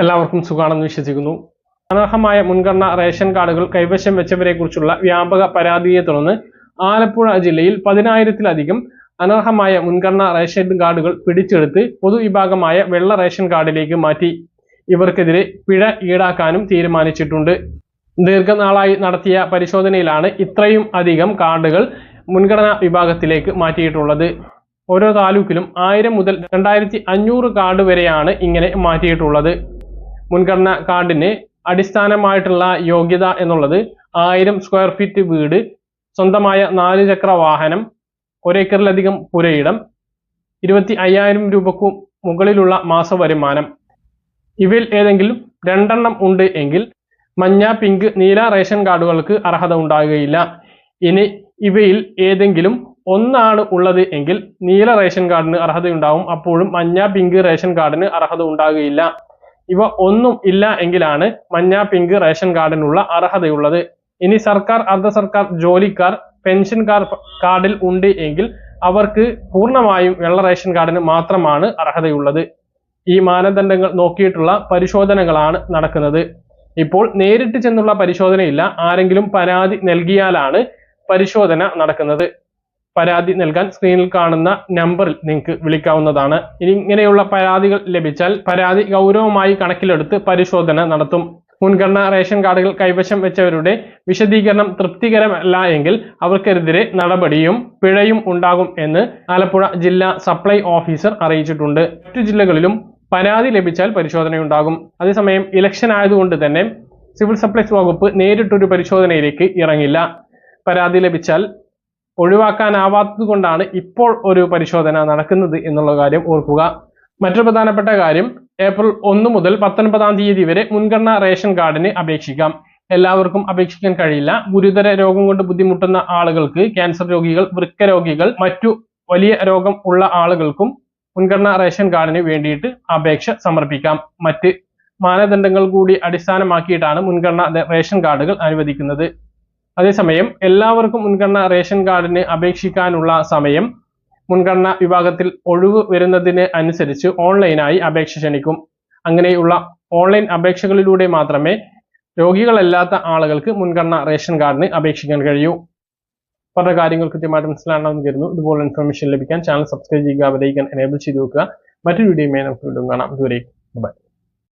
എല്ലാവർക്കും സുഖാണെന്ന് വിശ്വസിക്കുന്നു. അനർഹമായ മുൻഗണന റേഷൻ കാർഡുകൾ കൈവശം വെച്ചവരെക്കുറിച്ചുള്ള വ്യാപക പരാതിയെ തുടർന്ന് ആലപ്പുഴ ജില്ലയിൽ പതിനായിരത്തിലധികം അനർഹമായ മുൻഗണന റേഷൻ കാർഡുകൾ പിടിച്ചെടുത്ത് പൊതുവിഭാഗമായ വെള്ള റേഷൻ കാർഡിലേക്ക് മാറ്റി. ഇവർക്കെതിരെ പിഴ ഈടാക്കാനും തീരുമാനിച്ചിട്ടുണ്ട്. ദീർഘനാളായി നടത്തിയ പരിശോധനയിലാണ് ഇത്രയും അധികം കാർഡുകൾ മുൻഗണനാ വിഭാഗത്തിലേക്ക് മാറ്റിയിട്ടുള്ളത്. ഓരോ താലൂക്കിലും ആയിരം മുതൽ രണ്ടായിരത്തി അഞ്ഞൂറ് കാർഡ് വരെയാണ് ഇങ്ങനെ മാറ്റിയിട്ടുള്ളത്. മുൻഗണന കാർഡിന് അടിസ്ഥാനമായിട്ടുള്ള യോഗ്യത എന്നുള്ളത് ആയിരം സ്ക്വയർ ഫീറ്റ് വീട് സ്വന്തമായ നാല് ചക്ര വാഹനം ഒരേക്കറിലധികം പുരയിടം ഇരുപത്തി അയ്യായിരം രൂപക്കു മുകളിലുള്ള മാസ വരുമാനം. ഇവയിൽ ഏതെങ്കിലും രണ്ടെണ്ണം ഉണ്ട് എങ്കിൽ മഞ്ഞ പിങ്ക് നീല റേഷൻ കാർഡുകൾക്ക് അർഹത ഉണ്ടാകുകയില്ല. ഇനി ഇവയിൽ ഏതെങ്കിലും ഒന്നാണ് ഉള്ളത് എങ്കിൽ നീല റേഷൻ കാർഡിന് അർഹതയുണ്ടാവും. അപ്പോഴും മഞ്ഞ പിങ്ക് റേഷൻ കാർഡിന് അർഹത ഉണ്ടാകുകയില്ല. ഇവ ഒന്നും ഇല്ല എങ്കിലാണ് മഞ്ഞ പിങ്ക് റേഷൻ കാർഡിനുള്ള അർഹതയുള്ളത്. ഇനി സർക്കാർ അർദ്ധ സർക്കാർ ജോലിക്കാർ പെൻഷൻകാർ കാർഡിൽ ഉണ്ട് എങ്കിൽ അവർക്ക് പൂർണമായും വെള്ള റേഷൻ കാർഡിന് മാത്രമാണ് അർഹതയുള്ളത്. ഈ മാനദണ്ഡങ്ങൾ നോക്കിയിട്ടുള്ള പരിശോധനകളാണ് നടക്കുന്നത്. ഇപ്പോൾ നേരിട്ട് ചെന്നുള്ള പരിശോധനയില്ല. ആരെങ്കിലും പരാതി നൽകിയാലാണ് പരിശോധന നടക്കുന്നത്. പരാതി നൽകാൻ സ്ക്രീനിൽ കാണുന്ന നമ്പറിൽ നിങ്ങൾക്ക് വിളിക്കാവുന്നതാണ്. ഇനി ഇങ്ങനെയുള്ള പരാതികൾ ലഭിച്ചാൽ പരാതി ഗൗരവമായി കണക്കിലെടുത്ത് പരിശോധന നടത്തും. മുൻഗണന റേഷൻ കാർഡുകൾ കൈവശം വെച്ചവരുടെ വിശദീകരണം തൃപ്തികരമല്ല എങ്കിൽ അവർക്കെതിരെ നടപടിയും പിഴയും ഉണ്ടാകും എന്ന് ആലപ്പുഴ ജില്ലാ സപ്ലൈ ഓഫീസർ അറിയിച്ചിട്ടുണ്ട്. മറ്റു ജില്ലകളിലും പരാതി ലഭിച്ചാൽ പരിശോധനയുണ്ടാകും. അതേസമയം ഇലക്ഷൻ ആയതുകൊണ്ട് തന്നെ സിവിൽ സപ്ലൈസ് വകുപ്പ് നേരിട്ടൊരു പരിശോധനയിലേക്ക് ഇറങ്ങില്ല. പരാതി ലഭിച്ചാൽ ഒഴിവാക്കാനാവാത്തത് കൊണ്ടാണ് ഇപ്പോൾ ഒരു പരിശോധന നടക്കുന്നത് എന്നുള്ള കാര്യം ഓർക്കുക. മറ്റൊരു പ്രധാനപ്പെട്ട കാര്യം ഏപ്രിൽ ഒന്ന് മുതൽ പത്തൊൻപതാം തീയതി വരെ മുൻഗണനാ റേഷൻ കാർഡിന് അപേക്ഷിക്കാം. എല്ലാവർക്കും അപേക്ഷിക്കാൻ കഴിയില്ല. ഗുരുതര രോഗം കൊണ്ട് ബുദ്ധിമുട്ടുന്ന ആളുകൾക്ക് ക്യാൻസർ രോഗികൾ വൃക്ക രോഗികൾ മറ്റു വലിയ രോഗം ഉള്ള ആളുകൾക്കും മുൻഗണനാ റേഷൻ കാർഡിന് വേണ്ടിയിട്ട് അപേക്ഷ സമർപ്പിക്കാം. മറ്റ് മാനദണ്ഡങ്ങൾ കൂടി അടിസ്ഥാനമാക്കിയിട്ടാണ് മുൻഗണനാ റേഷൻ കാർഡുകൾ അനുവദിക്കുന്നത്. അതേസമയം എല്ലാവർക്കും മുൻഗണന റേഷൻ കാർഡിന് അപേക്ഷിക്കാനുള്ള സമയം മുൻഗണന വിഭാഗത്തിൽ ഒഴിവ് വരുന്നതിന് അനുസരിച്ച് ഓൺലൈനായി അപേക്ഷ ക്ഷണിക്കും. അങ്ങനെയുള്ള ഓൺലൈൻ അപേക്ഷകളിലൂടെ മാത്രമേ രോഗികളല്ലാത്ത ആളുകൾക്ക് മുൻഗണന റേഷൻ കാർഡിന് അപേക്ഷിക്കാൻ കഴിയൂ. പറഞ്ഞ കാര്യങ്ങൾ കൃത്യമായിട്ട് മനസ്സിലാണെന്ന് കരുതുന്നു. ഇതുപോലെ ഇൻഫർമേഷൻ ലഭിക്കാൻ ചാനൽ സബ്സ്ക്രൈബ് ചെയ്യുക ബെലൈക്കൻ എനേബിൾ ചെയ്ത് വെക്കുക. മറ്റൊരു വീഡിയോയുമായി നമുക്ക് വീണ്ടും കാണാം. ഇതുവരെ ബൈ